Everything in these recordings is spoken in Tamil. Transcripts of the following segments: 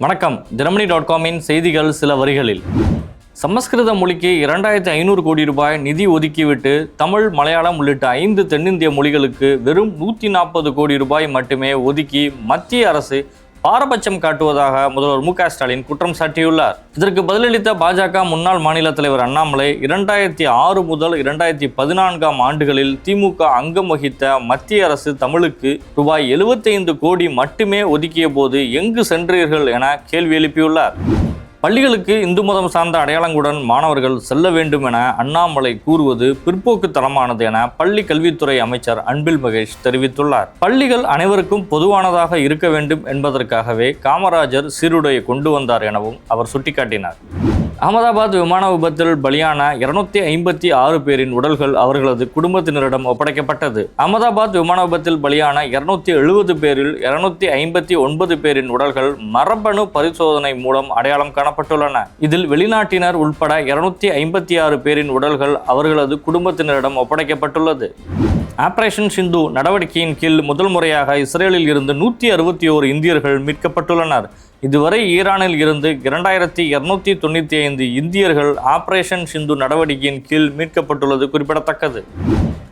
வணக்கம். ஜெர்மனி டாட் காமின் செய்திகள் சில வரிகளில். சமஸ்கிருத மொழிக்கு இரண்டாயிரத்தி ஐநூறு கோடி ரூபாய் நிதி ஒதுக்கிவிட்டு தமிழ் மலையாளம் உள்ளிட்ட ஐந்து தென்னிந்திய மொழிகளுக்கு வெறும் நூற்றி நாற்பது கோடி ரூபாய் மட்டுமே ஒதுக்கி மத்திய அரசு பாரபட்சம் காட்டுவதாக முதல்வர் மு ஸ்டாலின் குற்றம் சாட்டியுள்ளார். இதற்கு பதிலளித்த பாஜக முன்னாள் மாநில தலைவர் அண்ணாமலை இரண்டாயிரத்தி ஆறு முதல் இரண்டாயிரத்தி பதினான்காம் ஆண்டுகளில் திமுக அங்கம் வகித்த மத்திய அரசு தமிழுக்கு ரூபாய் 75 கோடி மட்டுமே ஒதுக்கிய போது எங்கு சென்றீர்கள் என கேள்வி எழுப்பியுள்ளார். பள்ளிகளுக்கு இந்து மதம் சார்ந்த அடையாளங்களுடன் மாணவர்கள் செல்ல வேண்டும் என அண்ணாமலை கூறுவது பிற்போக்குத்தனமானது என பள்ளி கல்வித்துறை அமைச்சர் அன்பில் மகேஷ் தெரிவித்துள்ளார். பள்ளிகள் அனைவருக்கும் பொதுவானதாக இருக்க வேண்டும் என்பதற்காகவே காமராஜர் சீருடையை கொண்டு வந்தார் எனவும் அவர் சுட்டிக்காட்டினார். அகமதாபாத் விமான விபத்தில் பலியான இருநூத்தி ஐம்பத்தி ஆறு பேரின் உடல்கள் அவர்களது குடும்பத்தினரிடம் ஒப்படைக்கப்பட்டது. அகமதாபாத் விமான விபத்தில் பலியான இருநூத்தி எழுபது பேரில் இருநூத்தி ஐம்பத்தி ஒன்பது பேரின் உடல்கள் மரபணு பரிசோதனை மூலம் அடையாளம் காணப்பட்டுள்ளன. இதில் வெளிநாட்டினர் உட்பட இருநூத்தி ஐம்பத்தி ஆறு பேரின் உடல்கள் அவர்களது குடும்பத்தினரிடம் ஒப்படைக்கப்பட்டுள்ளது. ஆபரேஷன் சிந்து நடவடிக்கையின் கீழ் முதல் முறையாக இஸ்ரேலில் இருந்து நூற்றி அறுபத்தி ஓரு இந்தியர்கள் மீட்கப்பட்டுள்ளனர். இதுவரை ஈரானில் இருந்து இரண்டாயிரத்தி இருநூத்தி தொண்ணூற்றி ஐந்து இந்தியர்கள் ஆபரேஷன் சிந்து நடவடிக்கையின் கீழ் மீட்கப்பட்டுள்ளது குறிப்பிடத்தக்கது.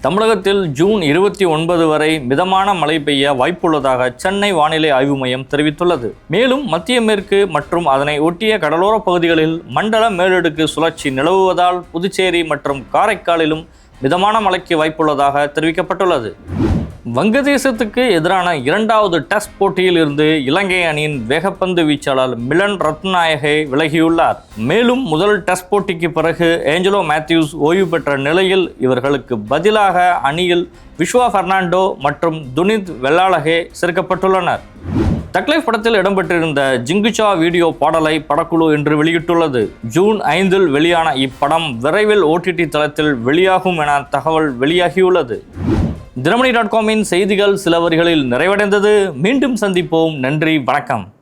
தமிழகத்தில் ஜூன் இருபத்தி ஒன்பது வரை மிதமான மழை பெய்ய வாய்ப்புள்ளதாக சென்னை வானிலை ஆய்வு மையம் தெரிவித்துள்ளது. மேலும் மத்திய மேற்கு மற்றும் அதனை ஒட்டிய கடலோர பகுதிகளில் மண்டல மேலடுக்கு சுழற்சி நிலவுவதால் புதுச்சேரி மற்றும் காரைக்காலிலும் மிதமான மழைக்கு வாய்ப்புள்ளதாக தெரிவிக்கப்பட்டுள்ளது. வங்கதேசத்துக்கு எதிரான இரண்டாவது டெஸ்ட் போட்டியில் இருந்து இலங்கை அணியின் வேகப்பந்து வீச்சாளர் மிலன் ரத்நாயகை விலகியுள்ளார். மேலும் முதல் டெஸ்ட் போட்டிக்கு பிறகு ஏஞ்சலோ மேத்யூஸ் ஓய்வு பெற்ற நிலையில் இவர்களுக்கு பதிலாக அணியில் விஸ்வா பெர்னாண்டோ மற்றும் துனித் வெள்ளாளகே சேர்க்கப்பட்டுள்ளனர். தக்லைஃப் படத்தில் இடம்பெற்றிருந்த ஜிங்குச்சா வீடியோ பாடலை படக்குழு இன்று வெளியிட்டுள்ளது. ஜூன் ஐந்தில் வெளியான இப்படம் விரைவில் ஓடிடி தளத்தில் வெளியாகும் என தகவல் வெளியாகியுள்ளது. தினமணி டாட் காமின் செய்திகள் சில வரிகளில் நிறைவடைந்தது. மீண்டும் சந்திப்போம். நன்றி. வணக்கம்.